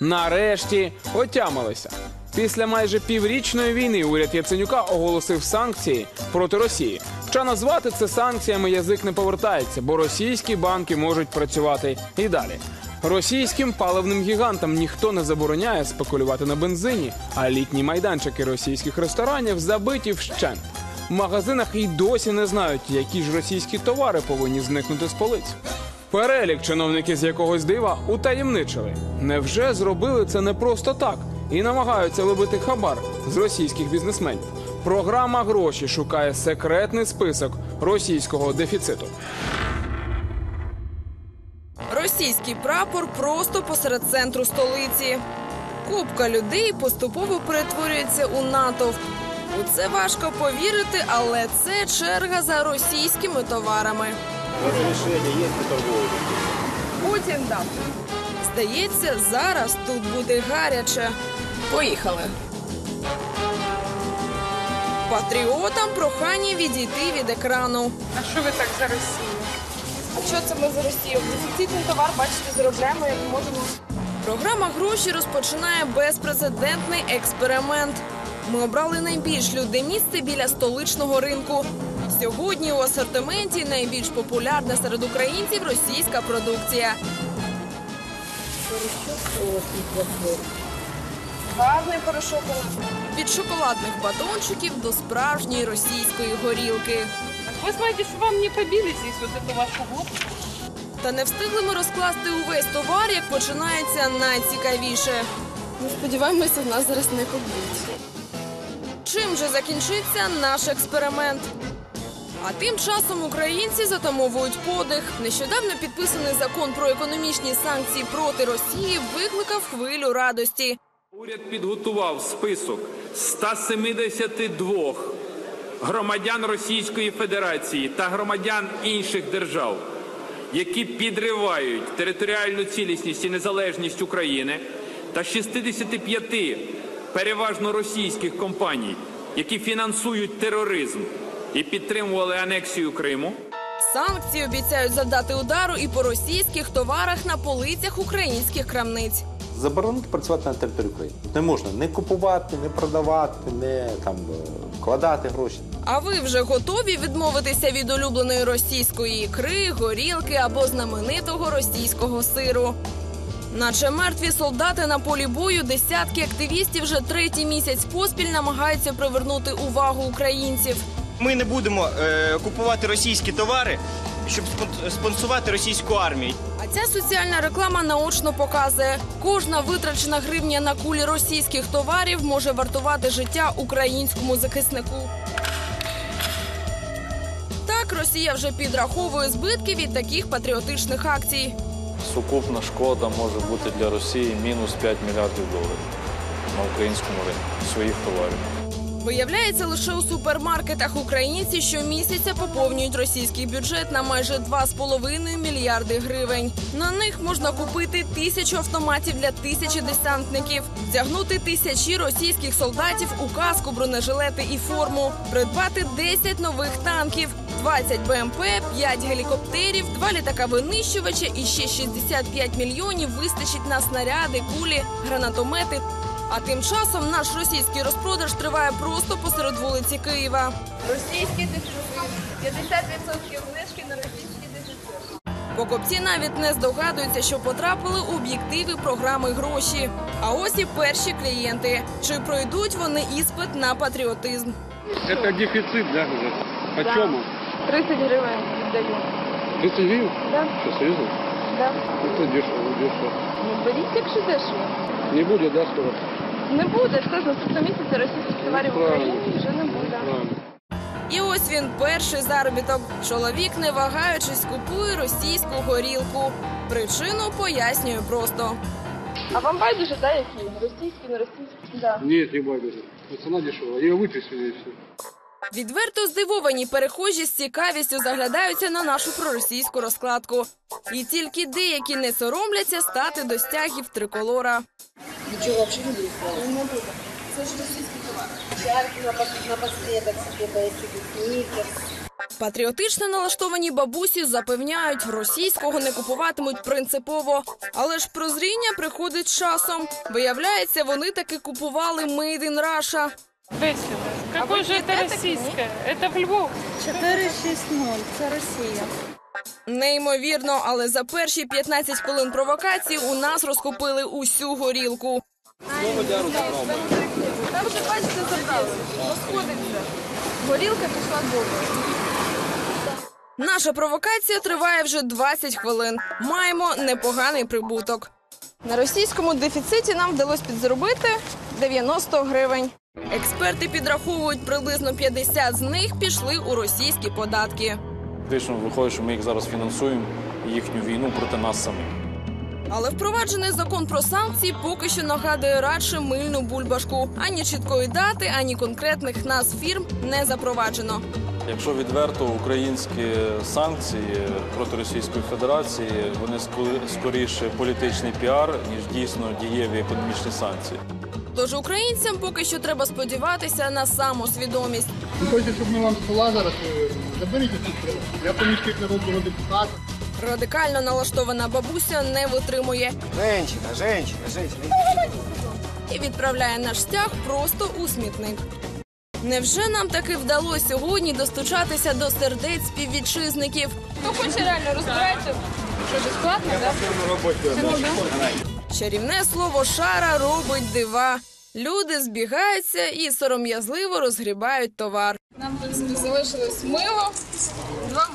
Нарешті отямилися. Після майже піврічної війни уряд Яценюка оголосив санкції проти Росії. Що назвати це санкціями язик не повертається, бо російські банки можуть працювати і далі. Російським паливним гігантам ніхто не забороняє спекулювати на бензині, а літні майданчики російських ресторанів забиті вщент. В магазинах і досі не знають, які ж російські товари повинні зникнути з полиць. Перелік чиновники з якогось дива утаємничили. Невже зробили це не просто так і намагаються вибити хабар з російських бізнесменів? Програма гроші шукає секретний список російського дефіциту. Російський прапор просто посеред центру столиці. Купка людей поступово перетворюється у натовп. У це важко повірити, але це черга за російськими товарами. Разрешение есть на торговлю? Потім дам. Здається, зараз тут буде гаряче. Поїхали. Патріотам прохання відійти від екрану. А що ви так за Росію? А що це ми за Росію? Дефіцитний товар, бачите, заробляємо, як можемо. Програма гроші розпочинає безпрецедентний експеримент. Ми обрали найбільш людне місце біля столичного ринку. Сьогодні у асортименті найбільш популярна серед українців російська продукція. Гарний порошок. Від шоколадних батончиків до справжньої російської горілки. Ви знаєте, що вам не побили здесь вот эту вашу глотку? Та не встигли ми розкласти увесь товар, як починається найцікавіше. Ми сподіваємося, в нас зараз не поб'ють. Чим же закінчиться наш експеримент? А тим часом українці затамовують подих. Нещодавно підписаний закон про економічні санкції проти Росії викликав хвилю радості. Уряд підготував список 172 громадян Російської Федерації та громадян інших держав, які підривають територіальну цілісність і незалежність України, та 65 переважно російських компаній, які фінансують тероризм і підтримували анексію Криму. Санкції обіцяють завдати удару і по російських товарах на полицях українських крамниць. Заборонити працювати на території України. Не можна не купувати, не продавати, не там е, вкладати гроші. А ви вже готові відмовитися від улюбленої російської ікри, горілки або знаменитого російського сиру? Наче мертві солдати на полі бою, десятки активістів вже третій місяць поспіль намагаються привернути увагу українців. Ми не будемо е, купувати російські товари, щоб спон- спонсувати російську армію. А ця соціальна реклама наочно показує, кожна витрачена гривня на кулі російських товарів може вартувати життя українському захиснику. Так, Росія вже підраховує збитки від таких патріотичних акцій. Сукупна шкода може бути для Росії мінус 5 мільярдів доларів на українському ринку своїх товарів. Виявляється, лише у супермаркетах українці щомісяця поповнюють російський бюджет на майже 2,5 мільярди гривень. На них можна купити тисячу автоматів для тисячі десантників, вдягнути тисячі російських солдатів у каску, бронежилети і форму, придбати 10 нових танків, 20 БМП, 5 гелікоптерів, 2 літака винищувача і ще 65 мільйонів вистачить на снаряди, кулі, гранатомети а тим часом наш російський розпродаж триває просто посеред вулиці Києва. Російський дефіцит. 50% знижки на російський дефіцит. Покупці навіть не здогадуються, що потрапили у об'єктиви програми гроші. А ось і перші клієнти. Чи пройдуть вони іспит на патріотизм? Это дефицит, да, уже? Почему? 30 гривень віддаю. 30 гривен? Да, Что, серьезно? да. Это дешево, дешево. Ну, беріть, якщо дешево. Не будет, да, скоро? Не буде. Все, з наступного місяця російських товарів в Україні вже не буде. І ось він перший заробіток. Чоловік, не вагаючись, купує російську горілку. Причину пояснює просто. А вам байдуже, да, які? Російські, не російські? Да. Нет, не байдуже. Цена дешевая. Ее выписали и все. Відверто здивовані перехожі з цікавістю заглядаються на нашу проросійську розкладку. І тільки деякі не соромляться стати до стягів триколора. Нічого взагалі не буде. Не буде. Це ж російський товар. Чарки напоследок себе, снікерс. Патріотично налаштовані бабусі запевняють, російського не купуватимуть принципово. Але ж прозріння приходить з часом. Виявляється, вони таки купували Made in Russia. Весело. Какое же это российское? Это в Львов. 460 це Росія. Неймовірно, але за перші 15 хвилин провокації у нас розкупили усю горілку. Там вже бачите забрали. Розходиться. Горілка пішла добре. Наша провокація триває вже 20 хвилин. Маємо непоганий прибуток. На російському дефіциті нам вдалося підзаробити 90 гривень. Експерти підраховують, приблизно 50 з них пішли у російські податки. Фактично виходить, що ми їх зараз фінансуємо їхню війну проти нас самих. Але впроваджений закон про санкції поки що нагадує радше мильну бульбашку. Ані чіткої дати, ані конкретних назв фірм не запроваджено. Якщо відверто українські санкції проти Російської Федерації, вони ско- скоріше політичний піар, ніж дійсно дієві економічні санкції. Тож українцям поки що треба сподіватися на самосвідомість. Ви хочете, щоб ми вам стола зараз е, заберіть тут. Я помічник народного депутата. Радикально налаштована бабуся не витримує Женщина, женщина, женщина. і відправляє наш стяг просто у смітник. Невже нам таки вдалося сьогодні достучатися до сердець співвітчизників? Хто хоче реально розбирайте, що безплатно, так? Чарівне слово шара робить дива. Люди збігаються і сором'язливо розгрібають товар. Нам залишилось мило, два